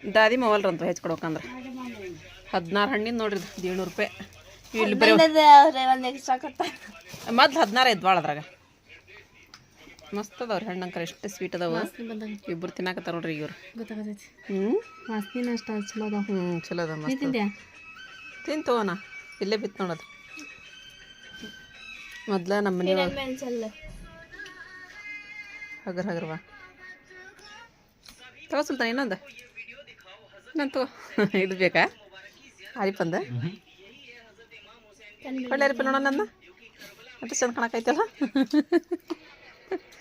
ದಾದಿ ಮೊಬೈಲ್ರಂತ ಹೆಚ್ಚಿಕೊಡ್ಬೇಕಂದ್ರೆ ಹದಿನಾರು ಹಣ್ಣಿನ ನೋಡ್ರಿ ಏಳ್ನೂರು ರೂಪಾಯಿ. ಇಲ್ಲಿ ಬರೀ ಮೊದ್ಲು ಹದಿನಾರು ಐದು ಭಾಳ ಅದ್ರಾಗ. ಮಸ್ತ್ ಅದಾವ್ರಿ ಹಣ್ಣಂಕರ ಎಷ್ಟು ಸ್ವೀಟ್ ಅದಾವ. ಇಬ್ರು ತಿನ್ನಾಕತ್ತಾರ ನೋಡ್ರಿ ಇವ್ರು. ಹ್ಞೂ ಚಲೋ ಅದಾವ. ಹ್ಞೂ ಚಲೋ ಅದ ತಿಂತವನ ಇಲ್ಲೇ ಬಿತ್ತು ನೋಡೋದು ಮೊದ್ಲ ನಮ್ಮ ಮನೆ ಹಗರ್ ಹಗರ್ವಾ ತಗೋ ಸುಲ್ತಾನ ಇನ್ನೊಂದು. ಇನ್ನೊಂದು ತಗೋ ಇದು ಬೇಕಾ? ಅರಿಪಂದ ಒಳ್ಳೆ ಅರಿಪ ನೋಡೋಣ ನನ್ನ. ಅಂತ ಚಂದ ಕಾಣಕೈತಲ್ಲ